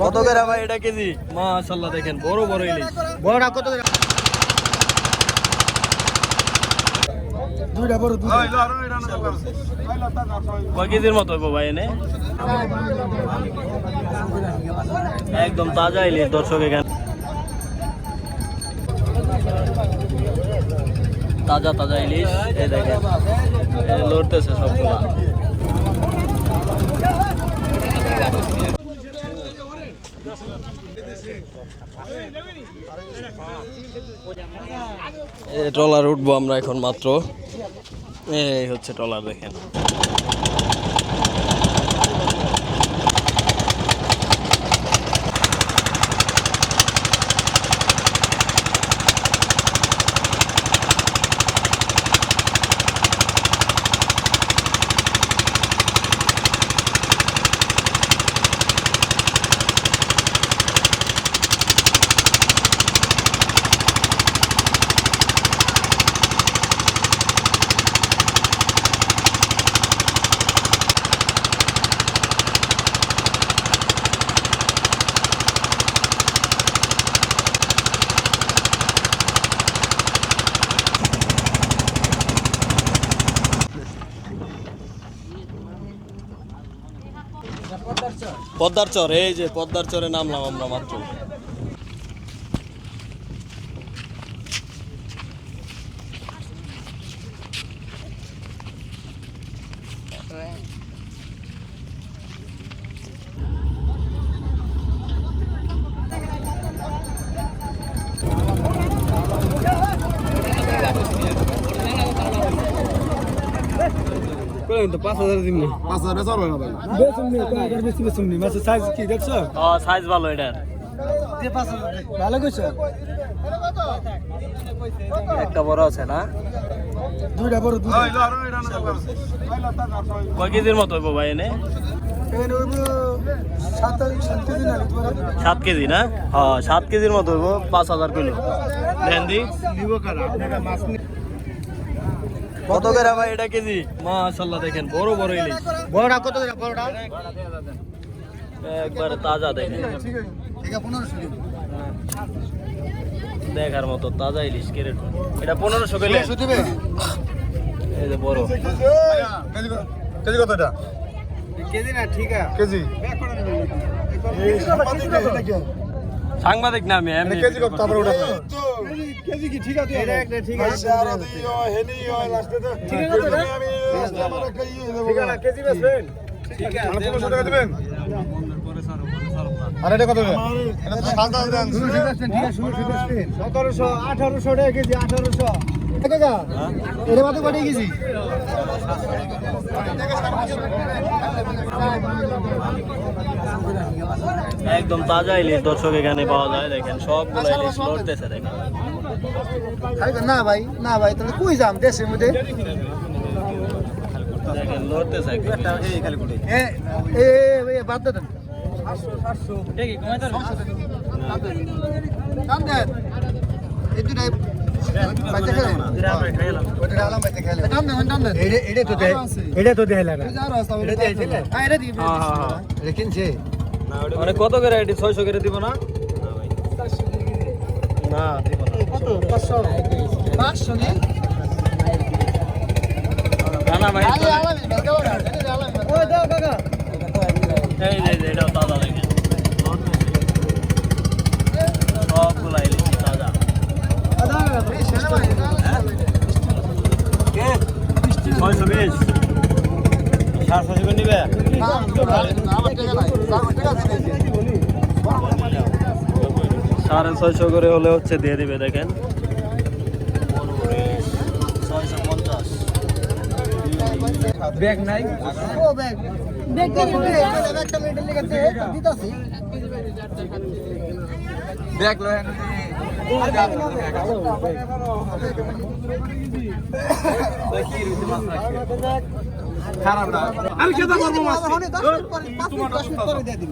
কত করে ভাই এটা কেজি? মাশাল্লাহ দেখেন বড় বড় ইলিশ। বড়টা কত করে? দুইটা বড় দুইটা। কয় কেজির মতো হইব ভাই এনে? একদম তাজা ইলিশ দর্শক এখানে। তাজা তাজা ইলিশ এই দেখেন। লড়তেছে সবগুলা। ট্রলার উঠবো আমরা এখন মাত্র। এই হচ্ছে ট্রলার দেখেন। পদ্মার চর এই যে পদ্মার চরে নামলাম আমরা মাত্র। পাঁচ হাজার দিন। পাঁচ হাজার বেচা হবে না ভাই? বেসুন নি কয়েকবার বেশি বেসুন নি। মাছের সাইজ কি দেখছ? ও সাইজ ভালো এটার ভালো কইছো? একটা বড় আছে না? দুইটা বড় দুইটা। কয় কেজির মতো হইব ভাই এনে? সাত কেজি না হ্যাঁ সাত কেজির মতো হইব পাঁচ হাজার কিলো। ভেন্দি নিব কারা আপনারা মাছ নি কত করে ভাই এটা কেজি? মাশাল্লাহ দেখেন বড় বড় ইলিশ। বড়টা কত করে বড়টা? একবারে তাজা দেখেন। পনেরোশো দেখার মতো তাজা ইলিশ কেরে এটা পনেরোশো কেলে এই যে বড়। কেজি কত এটা? কেজি না ঠিক আছে। কেজি? সাংবাদিক না আমি কেজি কত? তারপরে ওটা কেজি কি? ঠিক আছে এটা একটা ঠিক আছে। ঠিক ঠিক আছে কেজি বেচবেন? পনেরোশো টাকা দিবেন? আর এটা কত এটা তো সাদা দেন সতেরোশো আঠারোশো টাকা কেজি আঠারোশো। কাকা এটা মাত্র কটাই কেজি? একদম তাজা ইলিশ দর্শক এখানে পাওয়া যায় দেখেন সবগুলো ইলিশ লড়তেছে দেখেন। না ভাই না ভাই তাহলে কই যাম দেশের মধ্যে? বাদ দেন। এই দুটাই কত? করে ছয়শো করে দিব না? না দিব না। কত 500 500 নি ছয়শো বিশ সাড়ে নিবে। আমার টাকা নাই আমার টাকা সাড়ে ছয়শো করে হলে হচ্ছে দিয়ে দিবে দেখেন। ছয়শো পঞ্চাশ ব্যাগ নাই? ও ব্যাগ ব্যাগ কে নিবে লেগেছে দিতাছি ব্যাগ লয়। খারাপ না। আমি খেতে পারব মাছ। তোমার দশ মিনিট পরে দিয়ে দিন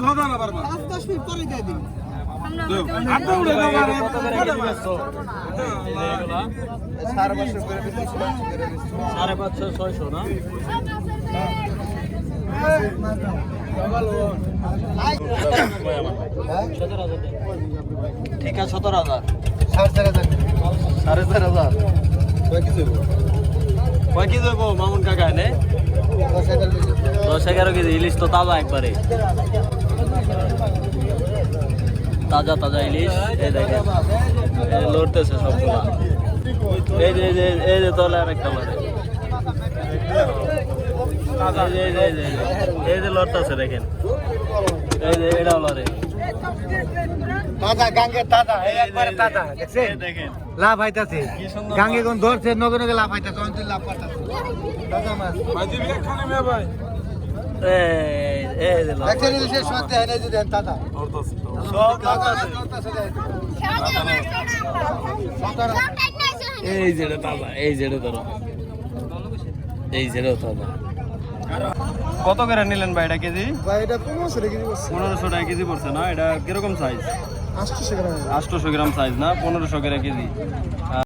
ধোয়া দাও না পারবা। পাঁচ দশ মিনিট পরে দিয়ে দিন সাড়ে পাঁচশো ছয়শো না ঠিক আছে সতেরো হাজার সাড়ে চার হাজার কয় কেজি? দেবো মামুন কাকা এনে দশ এগারো কেজি ইলিশ তো তাজা একবারে। তাজা তাজা ইলিশ এই দেখেন লড়তেছে সবগুলা এই যে এই যে এই যে তলে আর একটা মারে এই যে এই যে এই যে এই যে লড়তেছে দেখেন এই যে এটাও লড়ে তাজা গাঙ্গের তাজা একবারে তাজা দেখছেন লাভ হইতাছে গাঙ্গে কোন ধরছে নগে লাভ লাভ তাজা মাছ ভাই এই এই যেটা তাজা এই যেটা ধরো এই যেটা তাজা কত করে নিলেন ভাই এটা কেজি? ভাই এটা পনেরোশো টাকা কেজি পনেরোশো টাকা কেজি পড়ছে না? এটা কীরকম সাইজ আটশোশো গ্রাম। আটশোশো গ্রাম সাইজ না? পনেরোশো করে কেজি।